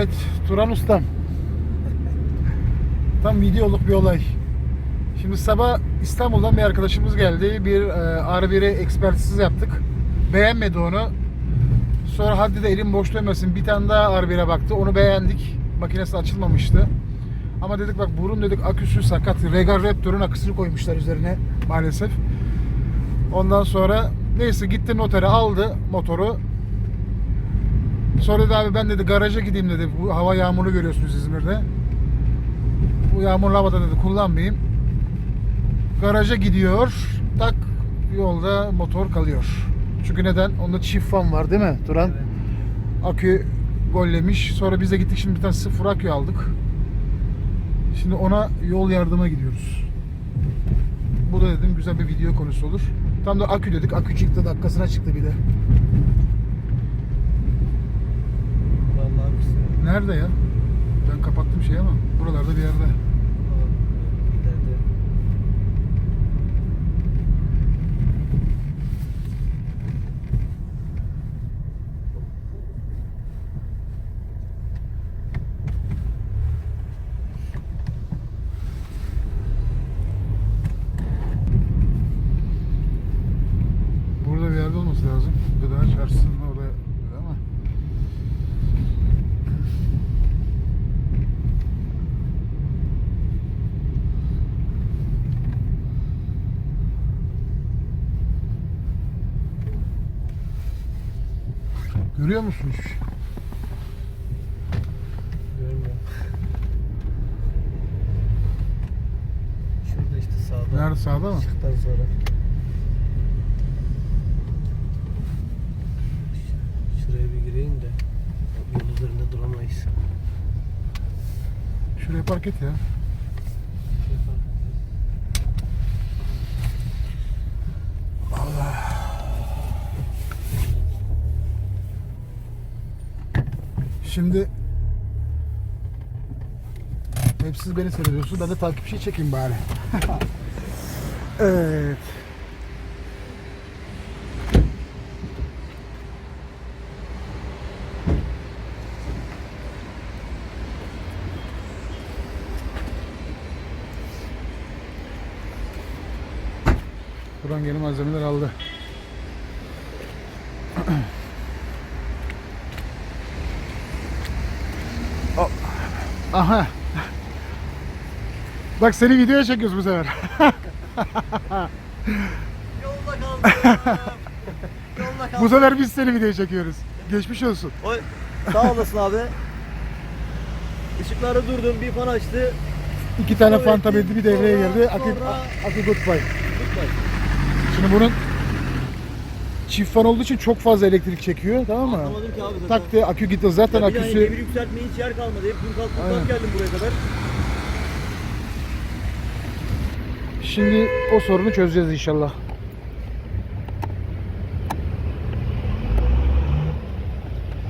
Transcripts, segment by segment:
Evet, Turan Ustam. Tam videoluk bir olay. Şimdi sabah İstanbul'dan bir arkadaşımız geldi. Bir e, R1'e ekspertiz yaptık. Beğenmedi onu. Sonra hadi de elim boş dönmesin. Bir tane daha R1'e baktı. Onu beğendik. Makinesi açılmamıştı. Ama dedik bak burun dedik aküsü sakat. Regal Raptor'un aküsünü koymuşlar üzerine maalesef. Ondan sonra neyse gitti notere aldı motoru. Sonra dedi abi ben dedi garaja gideyim dedi. Bu hava yağmurlu görüyorsunuz İzmir'de. Bu yağmurlu havada dedi kullanmayayım. Garaja gidiyor. Tak yolda motor kalıyor. Çünkü neden? Onda çift fan var değil mi Turan? Akü gollemiş. Sonra biz de gittik şimdi bir tane sıfır akü aldık. Şimdi ona yol yardıma gidiyoruz. Bu da dedim güzel bir video konusu olur. Tam da akü dedik. Akü çıktı dakikasına çıktı bir de. Vallahi bir şey. Nerede ya? Ben kapattım şey ama buralarda bir yerde. Burada bir yerde olması lazım. Gıda çarşısının orada ama. Görüyor musun hiçbir şey? Görmüyorum. Şurada işte sağda. Nerede sağda mı? Işıktan sonra. Şuraya bir gireyim de yol üzerinde duramayız. Şuraya park et ya. Şimdi hep siz beni seyrediyorsunuz. Ben de takipçi çekeyim bari. evet. Buran yeni malzemeler aldı. Aha. Bak seni videoya çekiyoruz bu sefer. Yolda kaldım. Yolda kaldım. bu sefer biz seni videoya çekiyoruz. Geçmiş olsun. Oy, sağ olasın abi. Işıklarda durdum, bir fan açtı. İki tane Evet, fanta belli bir devreye girdi. Sonra- akü goodbye. Lütfen. Şimdi bunun çift fan olduğu için çok fazla elektrik çekiyor tamam mı? Anlamadım ki abi zaten. Tak diye akü gitti. Zaten Ya bir hani aküsü devir yükseltmeye hiç yer kalmadı. Hep dur kalk Aynen. geldim buraya kadar. Şimdi o sorunu çözeceğiz inşallah.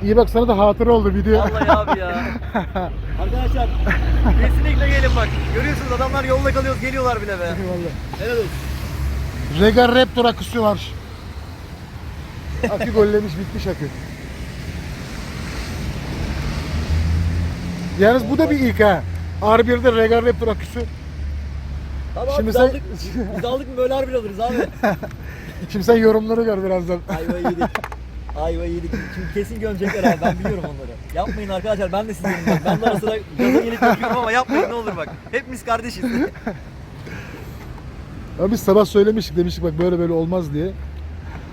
İyi bak sana da hatıra oldu video. Vallahi abi ya. Arkadaşlar kesinlikle gelin bak. Görüyorsunuz adamlar yolda kalıyoruz geliyorlar bile be. Eyvallah. Helal olsun. Regal Raptor aküsü var. Akü gollemiş bitmiş akü. Yalnız bu da bir ilk ha. R1'de Regal Raptor aküsü. Tamam Şimdi biz sen- aldık. Biz aldık mı böyle harbi alırız abi. Şimdi sen yorumları gör birazdan. Ayva yedik. Ayva yedik. Şimdi kesin gömecekler abi ben biliyorum onları. Yapmayın arkadaşlar ben de sizin yanımdayım. Ben de ara sıra gaza gelip yapıyorum ama yapmayın ne olur bak. Hepimiz kardeşiz. Ama biz sabah söylemiştik demiştik bak böyle böyle olmaz diye.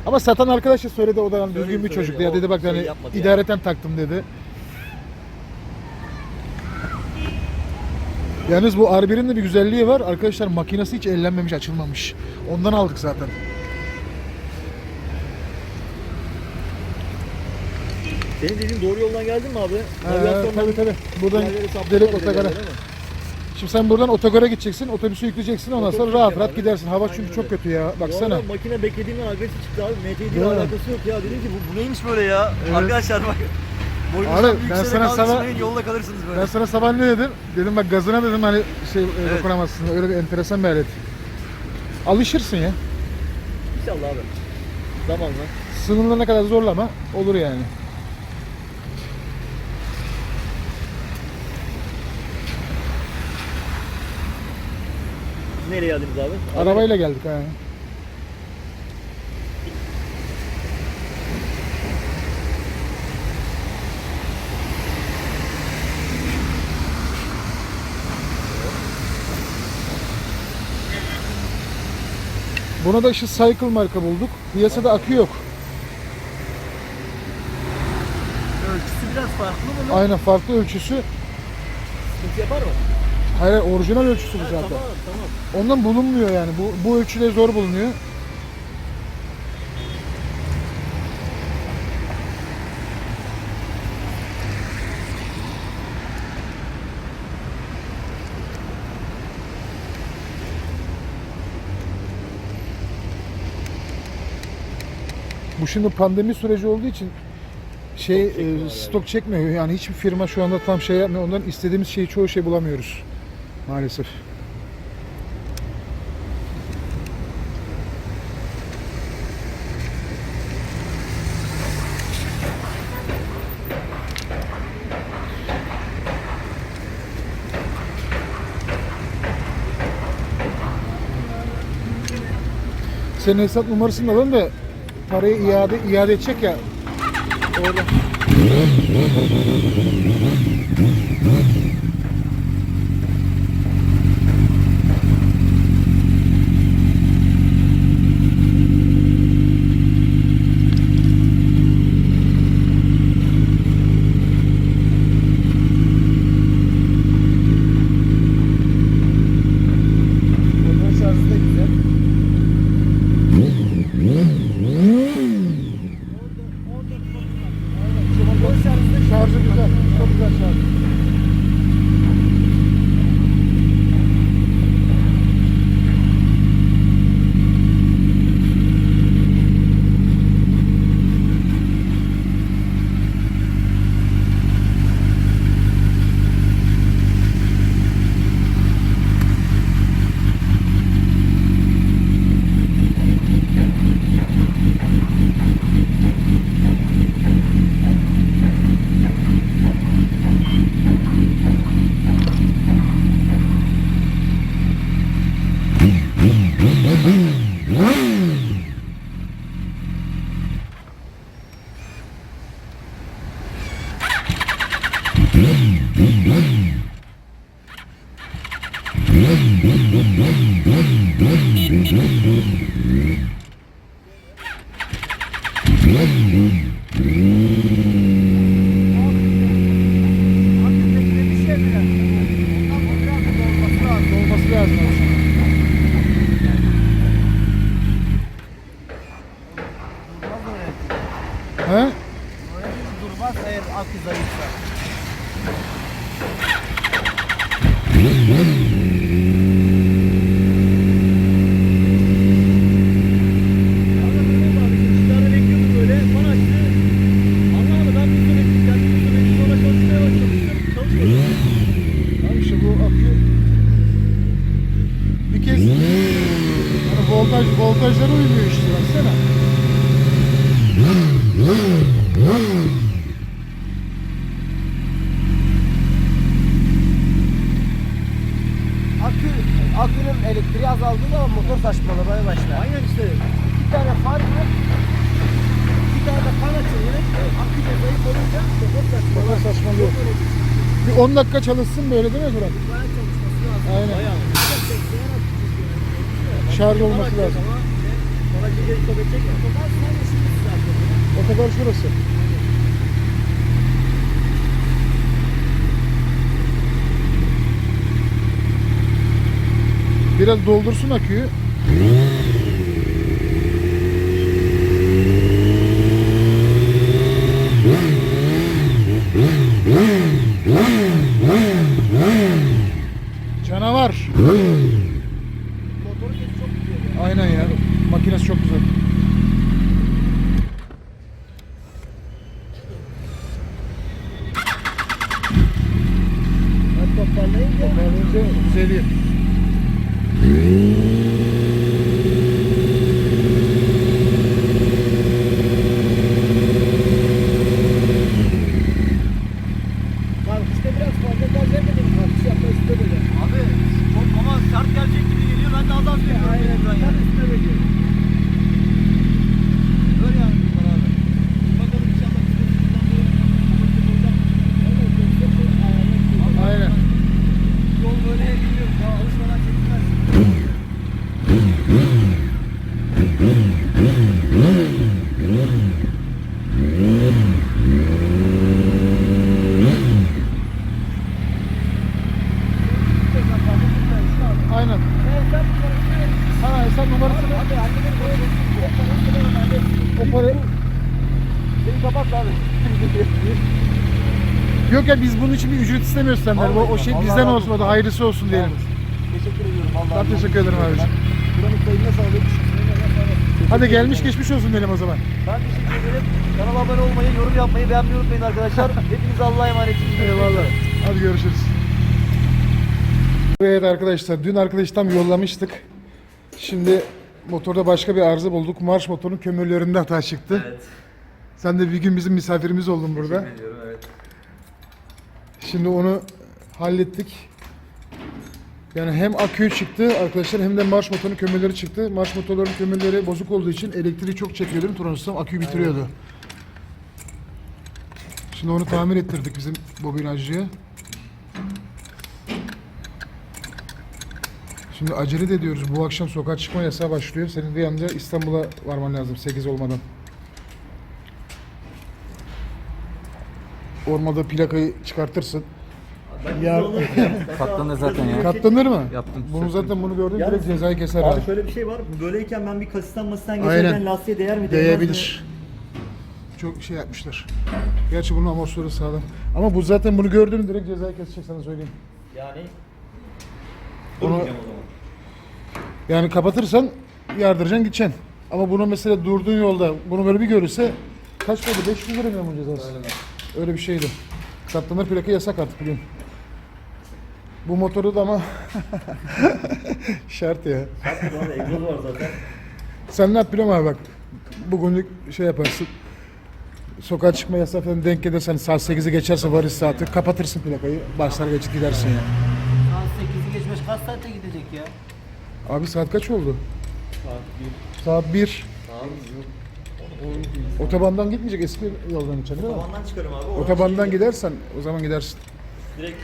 Ama satan arkadaş da söyledi o da hani düzgün Söyledi, bir çocuk ya dedi bak hani idareten taktım dedi. Yalnız bu R1'in de bir güzelliği var. Arkadaşlar makinesi hiç ellenmemiş, açılmamış. Ondan aldık zaten. Senin dediğin doğru yoldan geldin mi abi? Ee, Navigasyondan tabii tabii. Buradan direkt otogara. Şimdi sen buradan otogara gideceksin, otobüsü yükleyeceksin. Ondan sonra Otobüs rahat ya rahat abi. gidersin. Hava Aynen çünkü öyle. çok kötü ya. Baksana. arada makine beklediğimden agresi çıktı abi. MT ile Değil mi? alakası yok ya. Dedim ki bu, bu neymiş böyle ya? Evet. Arkadaşlar bak. Abi, ben sana kalın sabah- yolda kalırsınız böyle. Ben sana sabah ne dedim? Dedim bak gazına dedim hani şey e, Evet. dokunamazsın. Öyle bir enteresan bir alet. Alışırsın ya. İnşallah abi. Zamanla. Sınırlarına kadar zorlama olur yani. Neyle geldiniz abi? Arabayla geldik ha. Buna da işte Cycle marka bulduk. Piyasada akü yok. Ölçüsü biraz farklı mı? Aynen farklı ölçüsü. Sıkıntı yapar mı? Hayır orijinal ölçüsü bu zaten. Tamam tamam. Ondan bulunmuyor yani. Bu, bu ölçüde zor bulunuyor. Bu şimdi pandemi süreci olduğu için şey Stok e, stok çekmiyor. Yani hiçbir firma şu anda tam şey yapmıyor. Ondan istediğimiz şeyi çoğu şey bulamıyoruz maalesef. Senin hesap numarasını alalım da parayı iade iade edecek ya. Orada. Motor şarjı da güzel. Motor şarjı da Şarjı güzel. Çok güzel şarj. Olması lazım aslında. He? durmaz eğer akü zayıfsa. Voltaj voltajlara uymuyor işte baksana. Akü, akünün elektriği azaldığı zaman motor saçmalamaya başlar. Aynen işte. Bir tane far var. Bir tane de fan açılıyor. Akü de zayıf olunca motor saçmalıyor. Motor saçmalıyor. Bir 10 dakika çalışsın böyle değil mi Fırat? Bayağı çalışması lazım. Aynen. Bayağı. Şarj olması lazım. Ama bana geri edecek ya. Otoban sadece şimdi zaten. O kadar şurası. Biraz doldursun aküyü. Canavar. Motoru kesi çok gidiyor. Aynen ya. Makinesi çok güzel. Ben toparlayınca Toparlayınca düzeliyor. kalkışta biraz fazla gaz vermedim. Kalkış yapmak istemedim. Abi çok ama sert gelecek gibi geliyor. ben de az az bekliyorum. Aynen. şu an Tam yani. üstüne bekliyorum. Öyle yani bunlar abi. Bakalım inşallah Aynen. Yol böyle bilmiyorum. Ya alışmadan çekilmez. Aynen. Ha hesap numarasını o para... Beni kapat abi. Yok ya biz bunun için bir ücret istemiyoruz senden. O, o şey Allah bizden olsun o da hayırlısı olsun diyelim. Teşekkür ediyorum vallahi. Ben teşekkür ederim abiciğim. Buranın kayına sağlık. Hadi gelmiş geçmiş olsun diyelim o zaman. Ben teşekkür ederim. Kanala abone olmayı, yorum yapmayı, beğenmeyi unutmayın arkadaşlar. Hepinize Allah'a emanetsiniz. Eyvallah. Hadi görüşürüz. Evet arkadaşlar dün arkadaştan yollamıştık. Şimdi motorda başka bir arıza bulduk. Marş motorun kömürlerinde hata çıktı. Evet. Sen de bir gün bizim misafirimiz oldun burada. Teşekkür ediyorum, evet. Şimdi onu hallettik. Yani hem akü çıktı arkadaşlar hem de marş motorunun kömürleri çıktı. Marş motorların kömürleri bozuk olduğu için elektriği çok çekiyor değil mi Turan Ustam? Aküyü bitiriyordu. Şimdi onu tamir ettirdik bizim bobinajcıya. Şimdi acele de ediyoruz. Bu akşam sokağa çıkma yasağı başlıyor. Senin de yanınca İstanbul'a varman lazım 8 olmadan. Ormada plakayı çıkartırsın. Ben Ya-. Katlanır zaten ya. Katlanır mı? Yaptım. Bunu zaten bunu gördüm direkt cezayı keser Abi abi. şöyle bir şey var. Böyleyken ben bir kasisten masisten Aynen. geçerken lastiğe değer mi? değmez mi? Değebilir. Çok şey yapmışlar. Gerçi bunun amortisörü sağlam. Ama bu zaten bunu gördüğün direkt cezayı kesecek sana söyleyeyim. Yani. Durmayacağım o zaman. Yani kapatırsan yardıracaksın gideceksin. Ama bunu mesela durduğun yolda bunu böyle bir görürse kaç oldu? 500 lira mı bunun cezası? Öyle bir şeydi. Katlanır plaka yasak artık biliyorsun. Bu motoru da ama şart ya. Egzoz var zaten. Sen ne yap biliyor musun abi bak. Bugünlük şey yaparsın. Sokağa çıkma yasağı falan denk gelirsen saat 8'i geçerse varış saati kapatırsın plakayı. Başlar geçip gidersin ya. Saat 8'i geçmiş kaç saatte gidecek ya? Abi saat kaç oldu? Saat bir. Saat 1. Tamam. Otobandan gitmeyecek eski yoldan gideceksin değil mi? Otobandan çıkarım abi. oradan Otobandan şey- gidersen o zaman gidersin. Direkt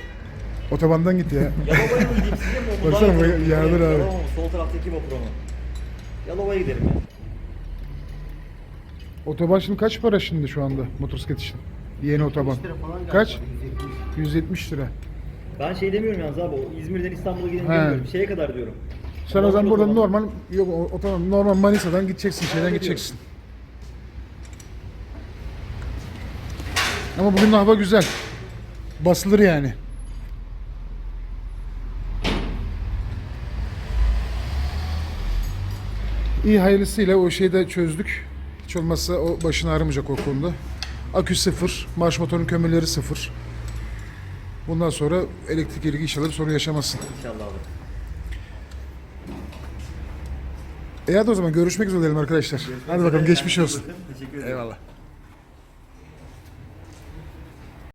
Otobandan git ya. Yalova'ya mı gideyim size mi? Onu Baksana bu yağdır abi. Yalova mı? Sol taraftaki vapura mı? Yalova'ya giderim ya. Otoban şimdi kaç para şimdi şu anda motosiklet için? Yeni otoban. Kaç? 170 lira. Ben şey demiyorum yalnız abi. o İzmir'den İstanbul'a gidelim He. demiyorum. Şeye kadar diyorum. Sen o zaman buradan normal yok o- otoban normal Manisa'dan gideceksin şeyden gideceksin. Ama bugün de hava güzel. Basılır yani. İyi hayırlısıyla o şeyi de çözdük. Hiç olmazsa o başını ağrımayacak o konuda. Akü sıfır, marş motorun kömürleri sıfır. Bundan sonra elektrik ilgi inşallah bir sorun yaşamazsın. İnşallah abi. E hadi o zaman görüşmek üzere diyelim arkadaşlar. Hadi bakalım geçmiş olsun. Teşekkür ederim. Eyvallah.